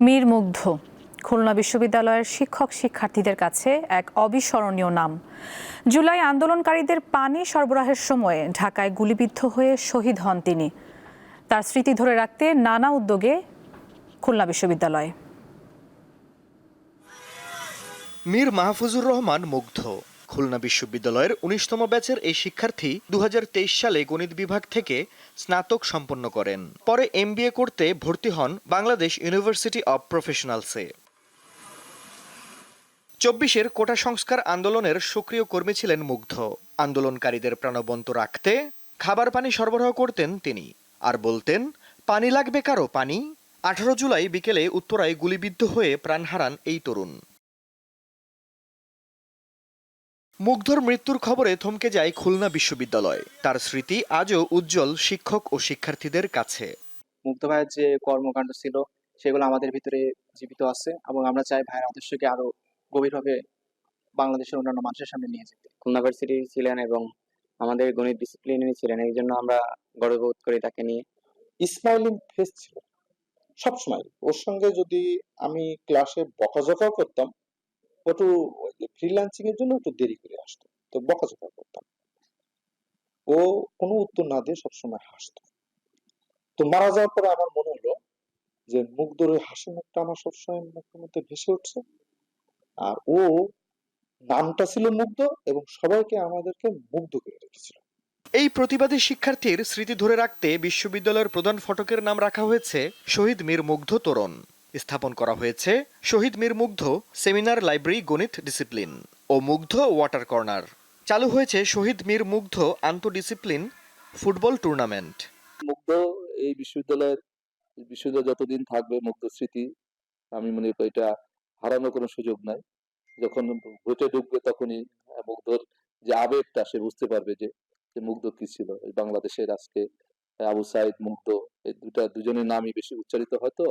মীর মুগ্ধ, খুলনা বিশ্ববিদ্যালয়ের শিক্ষক শিক্ষার্থীদের কাছে এক অবিস্মরণীয় নাম। জুলাই আন্দোলনকারীদের পানি সরবরাহের সময়ে ঢাকায় গুলিবিদ্ধ হয়ে শহীদ হন তিনি। তার স্মৃতি ধরে রাখতে নানা উদ্যোগে খুলনা বিশ্ববিদ্যালয়। মীর মাহফুজুর রহমান মুগ্ধ। খুলনা বিশ্ববিদ্যালয়ের উনিশতম ব্যাচের এই শিক্ষার্থী দু হাজার তেইশ সালে গণিত বিভাগ থেকে স্নাতক সম্পন্ন করেন। পরে এমবিএ করতে ভর্তি হন বাংলাদেশ ইউনিভার্সিটি অব প্রফেশনালসে। চব্বিশের কোটা সংস্কার আন্দোলনের সক্রিয় কর্মী ছিলেন মুগ্ধ। আন্দোলনকারীদের প্রাণবন্ত রাখতে খাবার পানি সরবরাহ করতেন তিনি। আর বলতেন, পানি লাগবে কারও? পানি? আঠারো জুলাই বিকেলে উত্তরায় গুলিবিদ্ধ হয়ে প্রাণ হারান এই তরুণ। মুগ্ধর মৃত্যুর খবরে থমকে যায় খুলনা বিশ্ববিদ্যালয়। তার স্মৃতি আজও উজ্জ্বল শিক্ষক ও শিক্ষার্থীদের কাছে। মুগ্ধ ভাইয়ের যে কর্মকাণ্ড ছিল সেগুলো আমাদের ভিতরে জীবিত আছে এবং আমরা চাই ভাইয়ের আদর্শকে আরও গভীরভাবে বাংলাদেশের অন্যান্য মানুষের সামনে নিয়ে যেতে। খুলনা ভার্সিটি ছিলেন এবং আমাদের গণিত ডিসিপ্লিনে ছিলেন এই জন্য আমরা গর্ববোধ করি তাকে নিয়ে। স্মাইলিং ফেস ছিল। সবসময়। ওর সঙ্গে যদি আমি ক্লাসে বকাঝকা করতাম ও একটু ফ্রিল্যান্সিং এর জন্য একটু দেরি করে আসতো। তো বকাঝকা করতাম। ও কোনো উত্তর না দিয়ে সবসময় হাসতো। তো মারা যাওয়ার পরে আমার মনে হলো যে মুগ্ধর ওই হাসি মুখটা আমার সবসময় মুখের মধ্যে ভেসে উঠছে। আর ও নামটা ছিল মুগ্ধ এবং সবাইকে আমাদেরকে মুগ্ধ করে রেখেছিল। এই প্রতিবাদী শিক্ষার্থীর স্মৃতি ধরে রাখতে বিশ্ববিদ্যালয়ের প্রধান ফটকের নাম রাখা হয়েছে শহীদ মীর মুগ্ধ তোরণ। স্থাপন করা হয়েছে শহীদ মীর মুগ্ধ সেমিনার লাইব্রেরি গণিত ডিসিপ্লিন ও মুগ্ধ ওয়াটার কর্নার। চালু হয়েছে শহীদ মীর মুগ্ধ আন্তঃডিসিপ্লিন ফুটবল টুর্নামেন্ট। মুগ্ধ এই বিশ্ববিদ্যালয়ের বিশ্ববিদ্যালয় যতদিন থাকবে মুগ্ধ স্মৃতি, আমি মনে করি এটা হারানোর কোনো সুযোগ নাই। যখন ভোটে ঢুকবে তখনই মুগ্ধর যে আবেগটা সে বুঝতে পারবে যে মুগ্ধ কি ছিল। বাংলাদেশের আজকে আবু সাইদ মুগ্ধ, এই দুটা দুজনের নামই বেশি উচ্চারিত হয়তো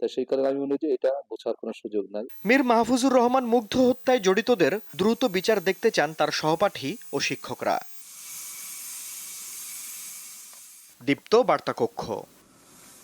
তাই সেই কারণে আমি মনে এটা বোঝার কোনো সুযোগ নাই। মীর মাহফুজুর রহমান মুগ্ধ হত্যায় জড়িতদের দ্রুত বিচার দেখতে চান তার সহপাঠী ও শিক্ষকরা। দীপ্ত বার্তা কক্ষ